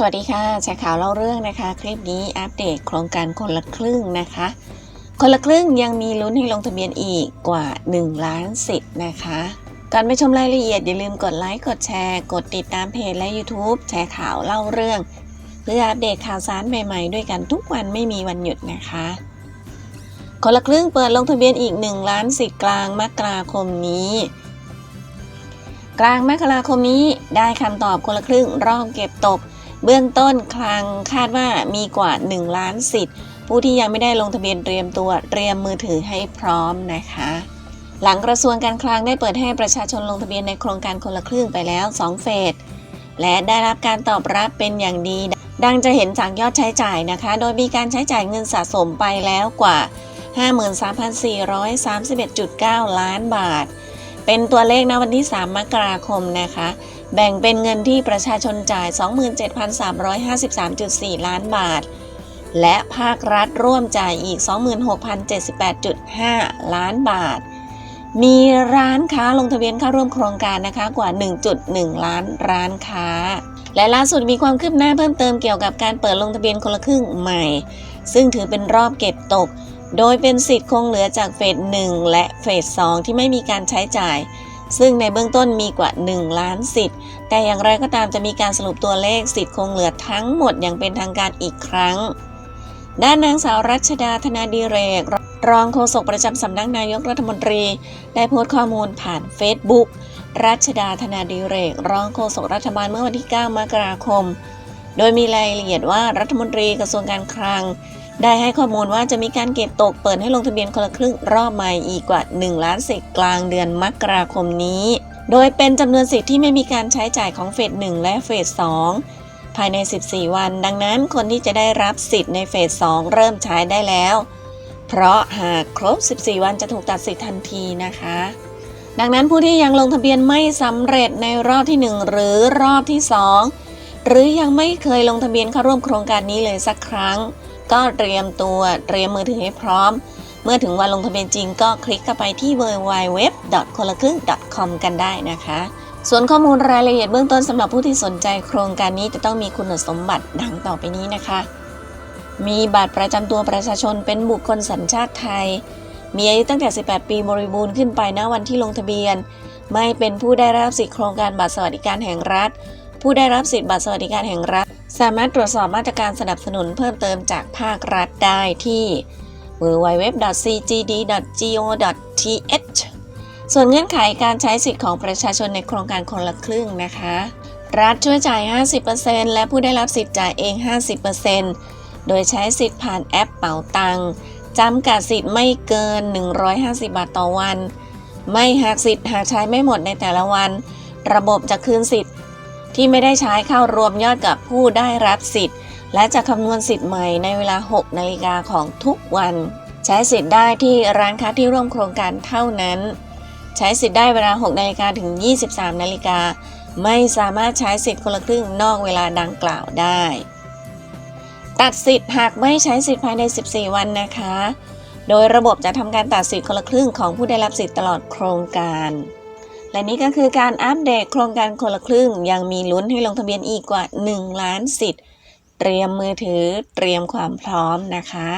สวัสดีค่ะแชร์ข่าวเล่าเรื่องนะคะ คลิปนี้อัปเดตโครงการคนละครึ่งนะคะ คนละครึ่งยังมีลุ้นให้ลงทะเบียนอีกกว่า 1 ล้านสิทธิ์นะคะก่อนไปชมรายละเอียดอย่าลืมกดไลค์กดแชร์ กดติดตามเพจและ YouTube แชร์ข่าวเล่าเรื่อง เพื่ออัปเดตข่าวสารใหม่ๆ ด้วยกันทุกวันไม่มีวันหยุดนะคะ คนละครึ่งเปิดลงทะเบียนอีก 1 ล้านสิทธิ์กลางมกราคมนี้กลางมกราคมนี้ได้คำตอบคนละครึ่งรอบเก็บตก เบื้องต้นคลังคาดว่ามีกว่า 1 ล้านสิทธิ์ ผู้ที่ยังไม่ได้ลงทะเบียนเตรียมตัวเตรียมมือถือให้พร้อมนะคะ หลังกระทรวงการคลังได้เปิดให้ประชาชนลงทะเบียนในโครงการคนละครึ่งไปแล้ว 2 เฟส และได้รับการตอบรับเป็นอย่างดี ดังจะเห็นจากยอดใช้จ่ายนะคะ โดยมีการใช้จ่ายเงินสะสมไปแล้วกว่า 53,431.9 ล้านบาท เป็นตัวเลขณวันที่ 3 มกราคมนะคะ แบ่งเป็นเงินที่ประชาชนจ่าย 27,353.4 ล้านบาท และภาครัฐร่วมจ่ายอีก 26,078.5 ล้านบาท มีร้านค้าลงทะเบียนเข้าร่วมโครงการนะคะกว่า 1.1 ล้านร้านค้า และล่าสุดมีความคืบหน้าเพิ่มเติมเกี่ยวกับการเปิดลงทะเบียนคนละครึ่งใหม่ ซึ่งถือเป็นรอบเก็บตก โดยเป็นสิทธิ์คงเหลือจากเฟส1และเฟส2ที่ไม่มีการใช้จ่าย ซึ่งในเบื้องต้นมีกว่า 1 ล้านสิทธิ์ แต่อย่างไรก็ตามจะมีการสรุปตัวเลขสิทธิ์คงเหลือทั้งหมดอย่างเป็นทางการอีกครั้ง ด้านนางสาวรัชดาธนาดีเรก รองโฆษกประจำสำนักนายกรัฐมนตรี ได้โพสต์ข้อมูลผ่านเฟซบุ๊กรัชดาธนาดีเรก รองโฆษกรัฐบาลเมื่อวันที่ 9 มกราคม โดยมีรายละเอียดว่ารัฐมนตรีกระทรวงการคลัง ได้ให้ข้อมูลว่าจะมีการเก็บตกเปิดให้ลงทะเบียนคนละครึ่งรอบใหม่อีกกว่า 1 ล้านสิทธิ์กลางเดือนมกราคมนี้ โดยเป็นจำนวนสิทธิ์ที่ไม่มีการใช้จ่ายของเฟส 1 และเฟส 2 ภายใน 14 วัน ดังนั้นคนที่จะได้รับสิทธิ์ในเฟส 2 เริ่มใช้ได้แล้ว เพราะหากครบ 14 วันจะถูกตัดสิทธิ์ทันทีนะคะ ดังนั้นผู้ที่ยังลงทะเบียนไม่สำเร็จในรอบที่ 1 หรือรอบที่ 2 หรือยังไม่เคยลงทะเบียนเข้าร่วมโครงการนี้เลยสักครั้ง ก็เตรียมตัวเตรียมมือถือให้พร้อม เมื่อถึงวันลงทะเบียนจริงก็คลิกเข้าไปที่ www. คนละครึ่ง .com กันได้นะคะ ส่วนข้อมูลรายละเอียดเบื้องต้นสำหรับผู้ที่สนใจโครงการนี้จะต้องมีคุณสมบัติดังต่อไปนี้นะคะ มีบัตรประจำตัวประชาชนเป็นบุคคลสัญชาติไทย มีอายุตั้งแต่ 18 ปีบริบูรณ์ขึ้นไปณวันที่ลงทะเบียน ไม่เป็นผู้ได้รับสิทธิโครงการบัตรสวัสดิการแห่งรัฐ ผู้ได้รับสิทธิบัตรสวัสดิการแห่งรัฐ สามารถตรวจสอบมาตรการสนับสนุนเพิ่มเติมจากภาครัฐได้ที่ www.cgd.go.th ส่วนเงื่อนไขการใช้สิทธิ์ของประชาชนในโครงการคนละครึ่งนะคะ รัฐช่วยจ่าย 50%และผู้ได้รับสิทธิ์จ่ายเอง 50%โดยใช้สิทธิ์ผ่านแอปเป๋าตังจำกัดสิทธิ์ไม่เกิน 150 บาทต่อวัน ไม่หักสิทธิ์หากใช้ไม่หมดในแต่ละวัน ระบบจะคืนสิทธิ์ ที่ไม่ได้ใช้เข้ารวมยอดกับผู้ได้รับสิทธิ์ และจะคำนวณสิทธิ์ใหม่ในเวลา 6 นาฬิกาของทุกวัน ใช้สิทธิ์ได้ที่ร้านค้าที่ร่วมโครงการเท่านั้น ใช้สิทธิ์ได้เวลา 6 นาฬิกาถึง 23 นาฬิกา ไม่สามารถใช้สิทธิ์คนละครึ่งนอกเวลาดังกล่าวได้ ตัดสิทธิ์หากไม่ใช้สิทธิ์ภายใน 14 วันนะคะ โดยระบบจะทำการตัดสิทธิ์คนละครึ่งของผู้ได้รับสิทธิ์ตลอดโครงการ และนี่ก็คือการอัปเดตโครงการคนละครึ่ง ยังมีลุ้นให้ลงทะเบียนอีกกว่า 1 ล้านสิทธิ์ เตรียมมือถือเตรียมความพร้อมนะคะ